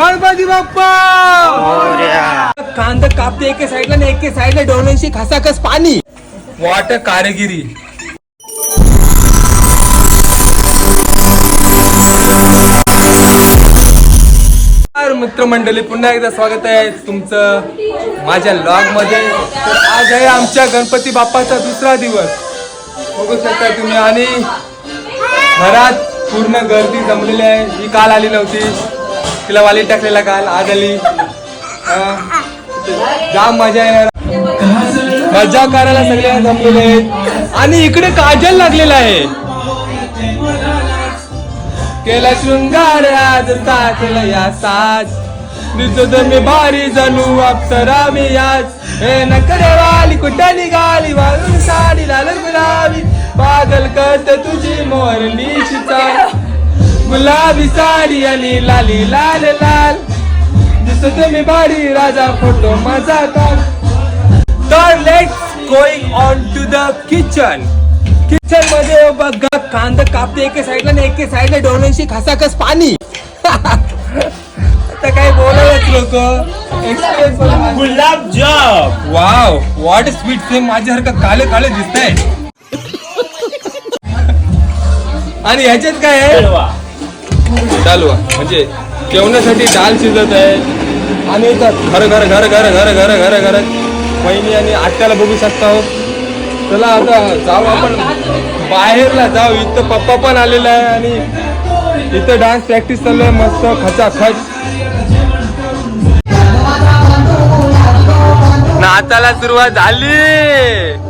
गणपती बाप्पा! कांदा कापते एके साईडला आणि एके साईडला डोळ्यांशी खसाखस पाणी. वाट कारागिरी. मित्रमंडळी पुन्हा एकदा स्वागत आहे तुमचं माझ्या लॉगमध्ये तर आज आहे आमच्या गणपती बाप्पाचा दुसरा दिवस. बघू शकता तुम्ही आणि घरात पूर्ण गर्दी जमलेली आहे. ही काल आली नव्हती. तिला वाली टाकलेला काल आज आली. जाम मजा येणार. मजा करायला सगळे जमलेले आहेत. आणि इकडे काजल लागलेला आहे. केला शृंगार आज केला या साज. दिसत मी भारी जणू अप्सरा मी आज. हे नकरे वाली कुठे निघाली? वाळून साडी लाल गुलाबी. पागल करत तुझी मोरली शिचा गुलाबी साडी आणि लाली लाल लाल. दिसत मी भारी राजा फोटो माझा काढ तर let's going on to the kitchen किचनमध्ये बघा कांदा कापते एके साईडला आणि एके साईडला डोळ्यांशी खसाखस पाणी. आता काय बोलायलाच लोक experience gulab jam wow what sweet same माझ्यासारखं काळे काळे दिसत आहे आणि ह्याच्यात काय आहे? चालू आहे. म्हणजे जेवणासाठी डाल शिजत आहे. आणि इथं घर घर घर घर घर घर घर घर. बहिणी आणि आत्याला बघू शकता हो. चला आता जाऊ आपण. बाहेरला जाऊ. इथं पप्पा पण आलेला आहे आणि इथं डान्स प्रॅक्टिस चालू आहे. मस्त खचाखच. नाचाला सुरुवात झाली.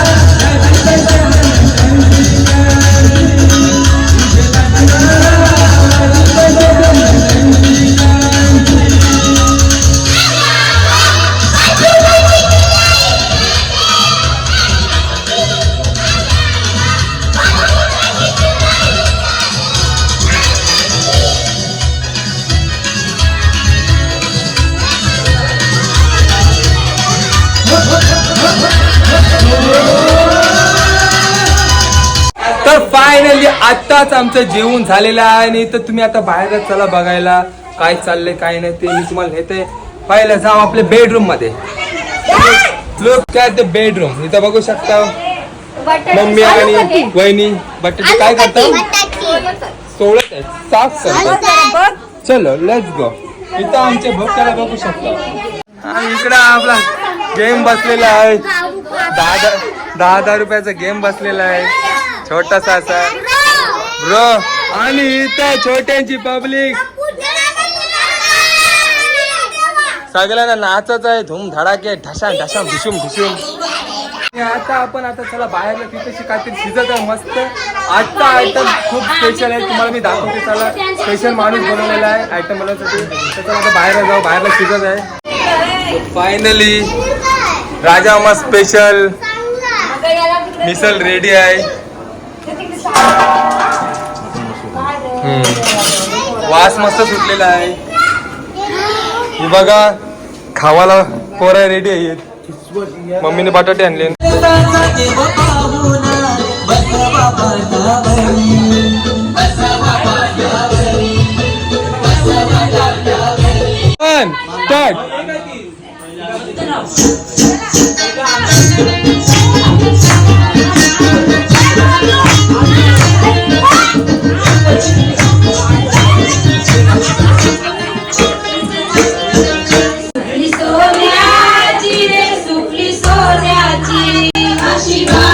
आत्ताच आमचं जेवण झालेलं आहे आणि तर तुम्ही आता बाहेरच चला बघायला. काय चाललंय काय नाही ते मी तुम्हाला नेते पाहिलं जाऊ आपल्या बेडरूममध्ये. लोक काय ते बेडरूम इथं बघू शकता. मम्मी आणि वहिनी. बटाटे काय करतात सोडत साफ करतात. चलो लेट्स गो इथं आमच्या भक्ताला बघू शकता. आणि इकडं आपला गेम बसलेला आहे. दहा दहा दहा दहा रुपयाचा गेम बसलेला आहे. छोटासा असा. ब्रो आणि इथं छोट्यांची पब्लिक सगळ्यांना नाचत आहे धूम धडाके ढसा ढसा ढुसूम ढुसूम आता आपण आता चला बाहेरला तिथे काहीतरी शिजत आहे मस्त. आजचा आयटम खूप स्पेशल आहे तुम्हाला मी दाखवते चला. स्पेशल माणूस बनवलेला आहे आयटम बनवण्यासाठी. त्याचा आता बाहेर जाऊ बाहेरला शिजत आहे. Finally rajma special misal ready आहे. वास मस्त सुटलेला आहे. हे बघा खावाला पोरा रेडी आहेत. मम्मीने बटाटे आणले. One, Shiva.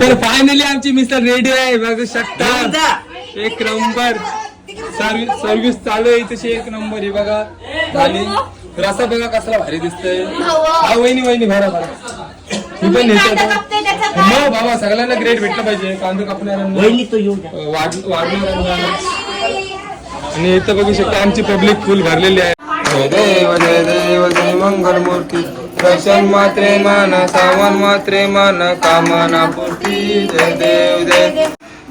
तर फायनली आमची मिसळ रेडी आहे. बघू शकता. एक नंबर. सर्विस सर्विस चालू आहे तशी एक नंबर. ही बघा. झाली रसा बघा कसला भारी दिसतोय. हा वहिनी वहिनी भरा भरा. मी पण नेतो. मग बाबा सगळ्यांना ग्रेड भेटलं पाहिजे. कांदे कापणाऱ्यांना. अं, वाढ वाढणाऱ्यांना. आणि इथं बघू शकता आमची पब्लिक फुल भरलेली आहे. जय देव जय देव जय मंगल मूर्ती दर्शन मात्रे मान सावन मात्रे मान कामना पुष्टी जय देव जय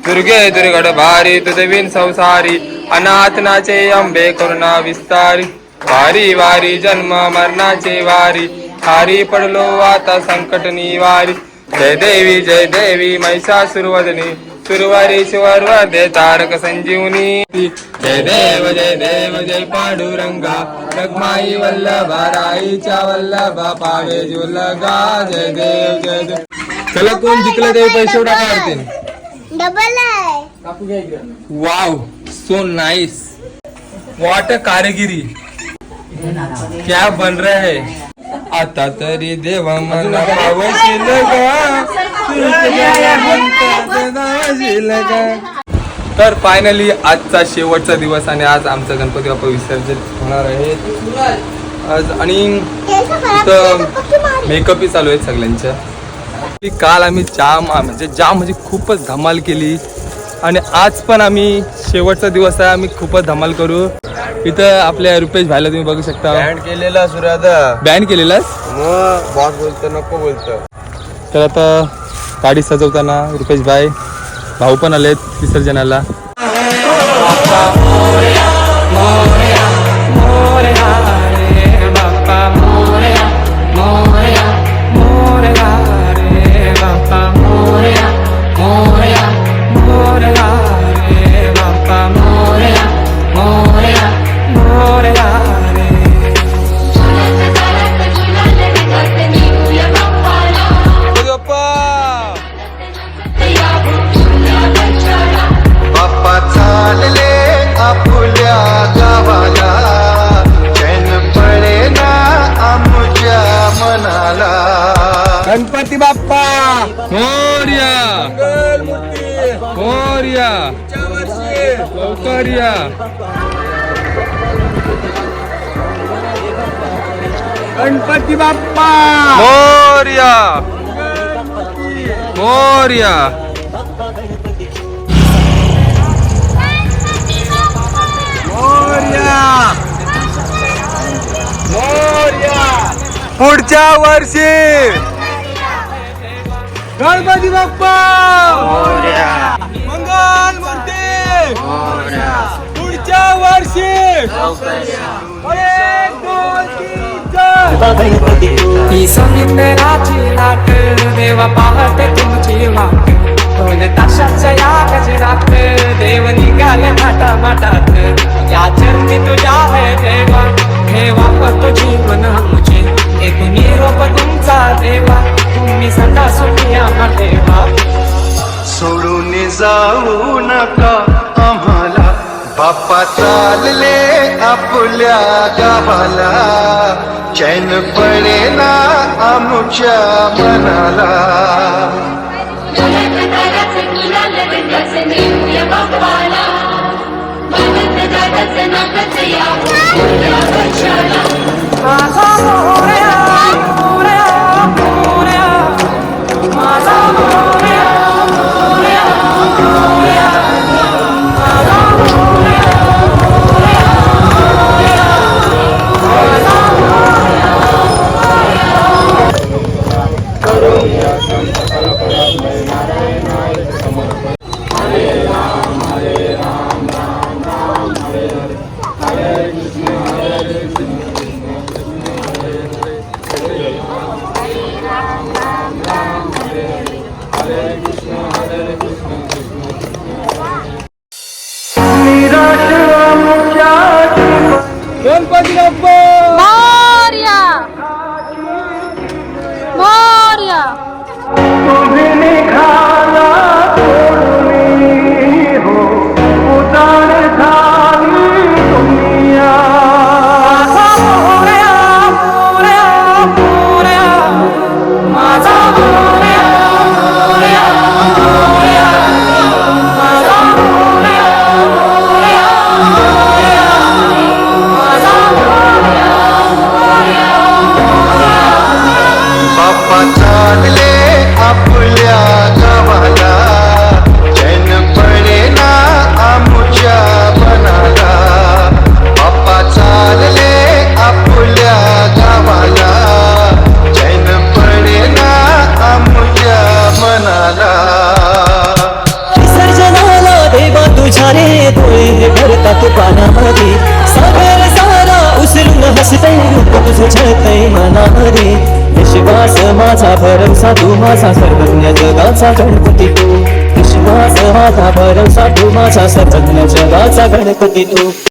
दुर्गे दुर्गड भारी तुझविन संसारी अनाथनाचे अंबे करुणा विस्तारी. वारी वारी जन्म मरणाचे वारी हारी पडलो आता संकट निवारी. जय देवी जय देवी महिषासुरवदनी. सुरवारी सुवर्वदे तारक संजीवनी. जय देव जय देव जय पांडुरंगा. रगमाई वल्लभा राईच्या वल्लभा पावे जुलगा जय देव जय देव. चला कोण जिंकलं ते पैसे उडा काढतील. डबल आहे. वाव सो नाइस वॉट कारागिरी. क्या बन रहा? है आता तरी देवा मला पावशील गा, तर फायनली आजचा शेवटचा दिवस आणि आज आमचा गणपती बाप्पा विसर्जित होणार आहे. आज आणि इथं मेकअपही चालू आहेत सगळ्यांच्या. काल आम्ही जाम म्हणजे जाम म्हणजे खूपच धमाल केली. आणि आज पण आम्ही शेवटचा दिवस आहे आम्ही खूपच धमाल करू. इथं आपल्या रुपेश भाईला तुम्ही बघू शकता. बँड केलेला सुरादा बॅन केलेलास? बॉस बोलतो नको बोलतो. तर आता गाडी सजवताना रुपेश भाई भाऊ पण आलेत विसर्जनाला. गणपती बाप्पा! मोर्या मोर्या लवकर या गणपती बाप्पा! मोर्या मोर्या पुढच्या वर्षी! गणपती बाप्पा! मंगल मूर्ती! पुढच्या वर्षी. ही समुद्राची लाट देवा पाहते तुमची वाट. दोन ताशाच्या या गजरात देव निघाले माटा माटात या चरणी तुझ्या है देवा हे वापरतो जीवन आमचे. एक निरोप तुमचा देवा. तुम्ही सदा सुखिया देवा सोडून जाऊ नका आम्हाला. बाप्पा चालले आपुल्या गावाला. चैन पळे ना आमच्या मनाला. माझा रूप तुझं छळतय मनामध्ये विश्वास माझा भरवसा तू माझा सर्वज्ञ जगाचा गणपती तू. विश्वास माझा भरवसा तू माझा सर्वज्ञ जगाचा गणपती तू.